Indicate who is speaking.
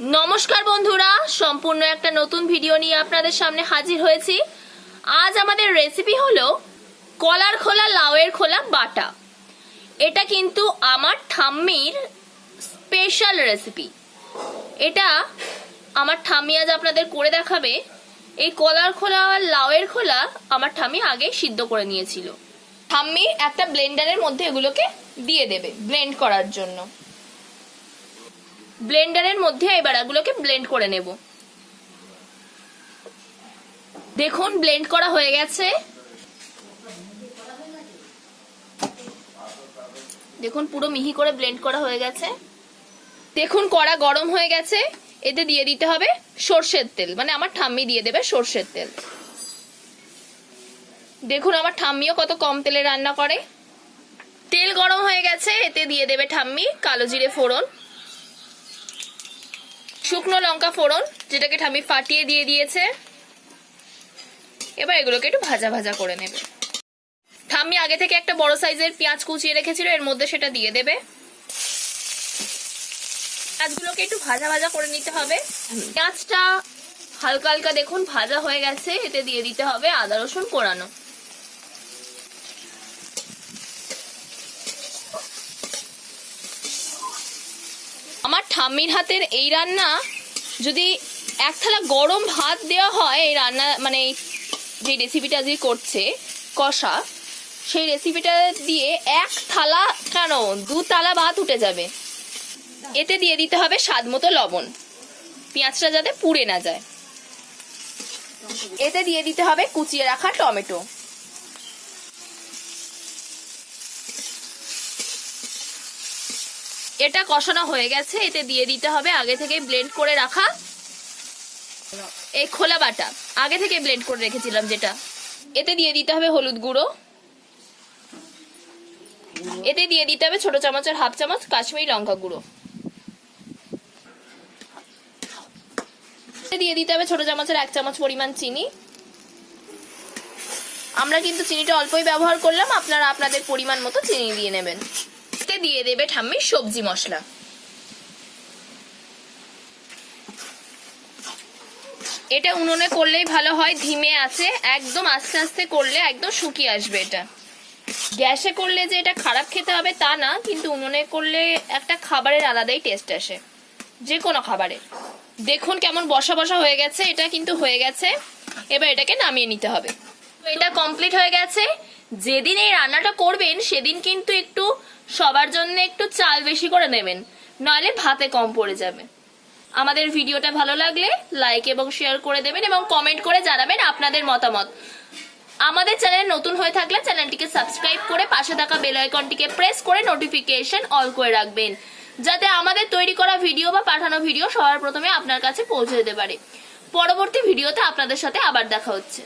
Speaker 1: নমস্কার বন্ধুরা, সম্পূর্ণ একটা নতুন ভিডিও নিয়ে আপনাদের সামনে হাজির হয়েছি। আজ আমাদের রেসিপি হলো কলার খোলা, লাউয়ের খোলা বাটা। এটা কিন্তু আমার ঠাম্মির স্পেশাল রেসিপি এটা আমার ঠাম্মি আজ আপনাদের করে দেখাবে। এই কলার খোলা আর লাউয়ের খোলা আমার ঠাম্মি আগে সিদ্ধ করে নিয়েছিল। ঠাম্মি একটা ব্লেন্ডারের মধ্যে এগুলোকে দিয়ে দেবে ব্লেন্ড করার জন্য। ব্লেন্ডারের মধ্যে এবার এগুলোকে ব্লেন্ড করে নেব। দেখুন, ব্লেন্ড করা হয়ে গেছে। দেখুন, পুরো মিহি করে ব্লেন্ড করা হয়ে গেছে। দেখুন, কড়া গরম হয়ে গেছে। এতে দিয়ে দিতে হবে সর্ষের তেল। মানে আমার ঠাম্মি দিয়ে দেবে সর্ষের তেল। দেখুন, আমার ঠাম্মিও কত কম তেলে রান্না করে। তেল গরম হয়ে গেছে, এতে দিয়ে দেবে ঠাম্মি কালো জিরে ফোড়ন। শুকনো লঙ্কা ফোড়ন, যেটাকে ঠাম্মি ফাটিয়ে দিয়ে দিয়েছে। এবার এগুলোকে একটু ভাজা ভাজা করে নেবে। ঠাম্মি আগে থেকে একটা বড় সাইজের পেঁয়াজ কুচিয়ে রেখেছিল, এর মধ্যে সেটা দিয়ে দেবে। পেঁয়াজগুলোকে একটু ভাজা ভাজা করে নিতে হবে। পেঁয়াজটা হালকা হালকা দেখুন, ভাজা হয়ে গেছে, এতে দিয়ে দিতে হবে আদা রসুন কোরানো। আমার ঠাম্মির হাতের এই রান্না যদি এক থালা গরম ভাত দেওয়া হয়, এই রান্না মানে যে রেসিপিটা যে করছে কষা, সেই রেসিপিটা দিয়ে এক থালা কেন? দু থালা ভাত উঠে যাবে। এতে দিয়ে দিতে হবে স্বাদ মতো লবণ। পেঁয়াজটা যাতে পুড়ে না যায়। এতে দিয়ে দিতে হবে কুচিয়ে রাখা টমেটো। এটা কষানো হয়ে গেছে, এতে দিয়ে দিতে হবে আগে থেকে ব্লেন্ড করে রাখা এই খোলা বাটা। আগে থেকে ব্লেন্ড করে রেখেছিলাম যেটা। এতে দিয়ে দিতে হবে হলুদ গুঁড়ো। এতে দিয়ে দিতে হবে ছোট চামচের হাফ চামচ কাশ্মীরি লঙ্কা গুঁড়ো। দিয়ে দিতে হবে ছোট চামচের এক চামচ পরিমাণ চিনি। আমরা কিন্তু চিনিটা অল্পই ব্যবহার করলাম, আপনারা আপনাদের পরিমাণ মতো চিনি দিয়ে নেবেন। দিয়ে দেবে ঠাম্মির সবজি মশলা। এটা উনুনে করলেই ভালো হয়, ধিমে আছে, একদম আস্তে আস্তে করলে একদম শুকিয়ে আসবে এটা। গ্যাসে করলে যে এটা খারাপ খেতে হবে তা না, কিন্তু উনুনে করলে একটা খাবারের আলাদাই টেস্ট আসে যে কোনো খাবারে। দেখুন কেমন বসা বসা হয়ে গেছে, এটা কিন্তু হয়ে গেছে, এবার এটাকে নামিয়ে নিতে হবে। এটা কমপ্লিট হয়ে গেছে, যেদিন এই রান্নাটা করবেন, সেদিন কিন্তু একটু সবার জন্য একটু চাল বেশি করে নেবেন, নইলে ভাতে কম পড়ে যাবে। আমাদের ভিডিওটা ভালো লাগলে লাইক এবং শেয়ার করে দেবেন এবং কমেন্ট করে জানাবেন আপনাদের মতামত। আমাদের চ্যানেল নতুন হয়ে থাকলে চ্যানেলটিকে সাবস্ক্রাইব করে পাশে থাকা বেল আইকনটিকে প্রেস করে নোটিফিকেশন অল করে রাখবেন, যাতে আমাদের তৈরি করা ভিডিও বা পাঠানো ভিডিও সবার প্রথমে আপনার কাছে পৌঁছে যেতে পারে। পরবর্তী ভিডিওতে আপনাদের সাথে আবার দেখা হচ্ছে।